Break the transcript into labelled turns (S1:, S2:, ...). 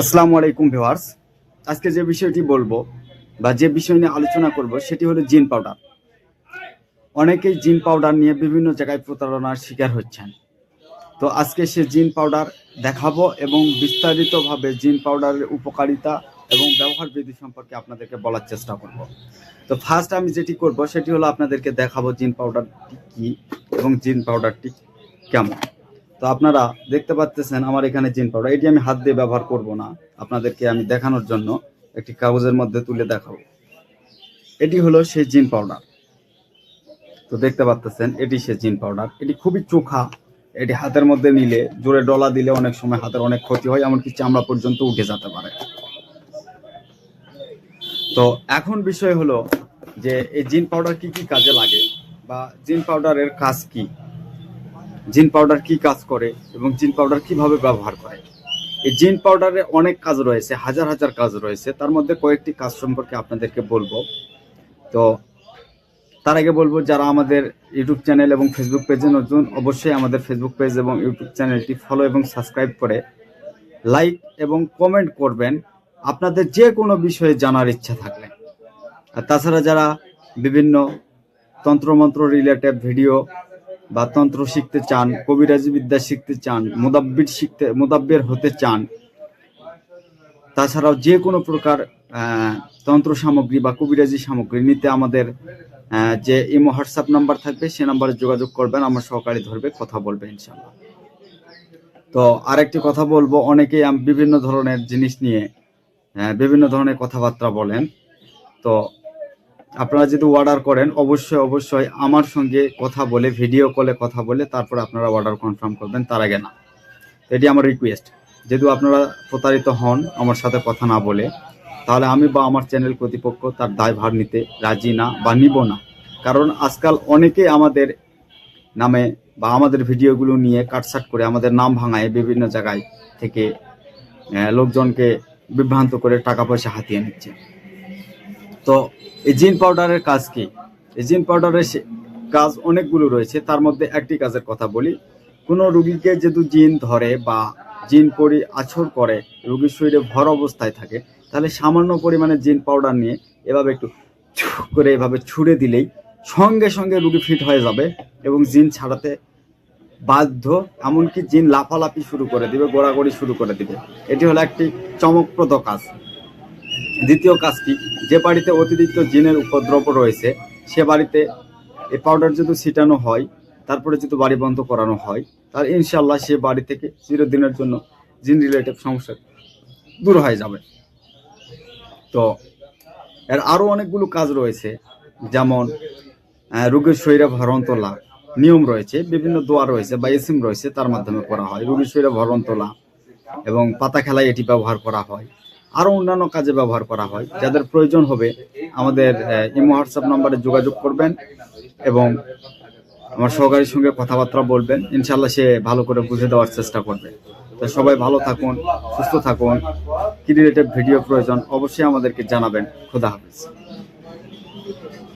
S1: আসসালামু আলাইকুম ভিউয়ার্স। আজকে যে বিষয়টি বলব বা যে বিষয় নিয়ে আলোচনা করব সেটি হলো জিন পাউডার। অনেকেই জিন পাউডার নিয়ে বিভিন্ন জায়গায় প্রতারণার শিকার হচ্ছেন। তো আজকে সে জিন পাউডার দেখাবো এবং বিস্তারিতভাবে জিন পাউডারের উপকারিতা এবং ব্যবহার বিধি সম্পর্কে আপনাদেরকে বলার চেষ্টা করব। তো ফার্স্ট আমি যেটি করব সেটি হলো আপনাদেরকে দেখাবো জিন পাউডারটি কি এবং জিন পাউডারটি কেমন। তো আপনারা দেখতে পাচ্ছেন আমার এখানে জিন পাউডার। এটি আমি হাত দিয়ে ব্যবহার করব না। আপনাদেরকে আমি দেখানোর জন্য একটি কাগজের মধ্যে তুলে দেখাবো। এটি হলো সেই জিন পাউডার। তো দেখতে পাচ্ছেন এটি সে জিন পাউডার। এটি খুবই চোখা। এটি হাতের মধ্যে নিলে জোরে ডলা দিলে অনেক সময় হাতের অনেক ক্ষতি হয়, এমনকি চামড়া পর্যন্ত উঠে যেতে পারে। তো এখন বিষয় হলো যে এই জিন পাউডার কি কি কাজে লাগে বা জিন পাউডারের কাজ কি? জিন পাউডার কি কাজ করে এবং জিন পাউডার কীভাবে ব্যবহার করে? এই জিন পাউডারে অনেক কাজ রয়েছে, হাজার হাজার কাজ রয়েছে। তার মধ্যে কয়েকটি কাজ সম্পর্কে আপনাদেরকে বলব। তো তার আগে বলব, যারা আমাদের ইউটিউব চ্যানেল এবং ফেসবুক পেজে নতুন, অবশ্যই আমাদের ফেসবুক পেজ এবং ইউটিউব চ্যানেলটি ফলো এবং সাবস্ক্রাইব করে লাইক এবং কমেন্ট করবেন। আপনাদের যে কোনো বিষয়ে জানার ইচ্ছা থাকলে। আর তাছাড়া যারা বিভিন্ন তন্ত্রমন্ত্র রিলেটেড ভিডিও বা তন্ত্র শিখতে চান, কবিরাজি বিদ্যা শিখতে চান, মুদাব্বির শিখতে, মুদাব্বির হতে চান। তাছাড়াও যে কোনো প্রকার তন্ত্র সামগ্রী বা কবিরাজি সামগ্রী নিতে আমাদের যে ইমো, হোয়াটসঅ্যাপ নাম্বার থাকবে, সে নাম্বারে যোগাযোগ করবেন, আমার সহকারী ধরবে, কথা বলবে ইনশাল্লাহ তো আরেকটি কথা বলব, অনেকেই বিভিন্ন ধরনের জিনিস নিয়ে বিভিন্ন ধরনের কথাবার্তা বলেন। তো আপনারা যদি অর্ডার করেন, অবশ্যই অবশ্যই আমার সঙ্গে কথা বলে ভিডিও কলে কথা বলে তারপর আপনারা অর্ডার কনফার্ম করবেন তার আগে না। এটি আমার রিকোয়েস্ট যেহেতু আপনারা প্রতারিত হন আমার সাথে কথা না বলে, তাহলে আমি বা আমার চ্যানেল কর্তৃপক্ষ তার দায়ভার নিতে রাজি না বা নিব না। কারণ আজকাল অনেকে আমাদের নামে বা আমাদের ভিডিওগুলো নিয়ে কাটসাট করে আমাদের নাম ভাঙায় বিভিন্ন জায়গায় থেকে লোকজনকে বিভ্রান্ত করে টাকা পয়সা হাতিয়ে নিচ্ছে। তো এই জিন পাউডারের কাজ কি? এই জিন পাউডারের কাজ অনেকগুলো রয়েছে, তার মধ্যে একটি কাজের কথা বলি। কোনো রুগীকে যেহেতু জিন ধরে বা জিন পরি আছর করে, রুগীর শরীরে ভর অবস্থায় থাকে, তাহলে সামান্য পরিমাণে জিন পাউডার নিয়ে এভাবে একটু করে এভাবে ছুড়ে দিলেই সঙ্গে সঙ্গে রুগী ফিট হয়ে যাবে এবং জিন ছাড়াতে বাধ্য, এমনকি জিন লাফালাফি শুরু করে দিবে, গোড়াগড়ি শুরু করে দিবে। এটি হলো একটি চমকপ্রদ কাজ। দ্বিতীয় কাজটি, যে বাড়িতে অতিরিক্ত জিনের উপদ্রব রয়েছে, সে বাড়িতে এই পাউডার যদি ছিটানো হয়, তারপরে যদি বাড়ি বন্ধ করানো হয়, তাহলে ইনশাল্লাহ সে বাড়ি থেকে চিরদিনের জন্য জিন রিলেটেড সমস্যা দূর হয়ে যাবে। তো এর আরও অনেকগুলো কাজ রয়েছে, যেমন রোগীর শরীরে ভরণ তোলা নিয়ম রয়েছে, বিভিন্ন দোয়া রয়েছে বা এসিম রয়েছে, তার মাধ্যমে করা হয়। রোগীর শরীরে ভরণ তোলা এবং পাতা খেলায় এটি ব্যবহার করা হয়। আরও অন্যান্য কাজে ব্যবহার করা হয়। যাদের প্রয়োজন হবে আমাদের ইমো হোয়াটসঅ্যাপ নাম্বারে যোগাযোগ করবেন এবং আমার সহকারীর সঙ্গে কথাবার্তা বলবেন। ইনশাল্লাহ সে ভালো করে বুঝে দেওয়ার চেষ্টা করবে। তো সবাই ভালো থাকুন, সুস্থ থাকুন। কি রিলেটেড ভিডিও প্রয়োজন অবশ্যই আমাদেরকে জানাবেন। খুদা হাফিজ।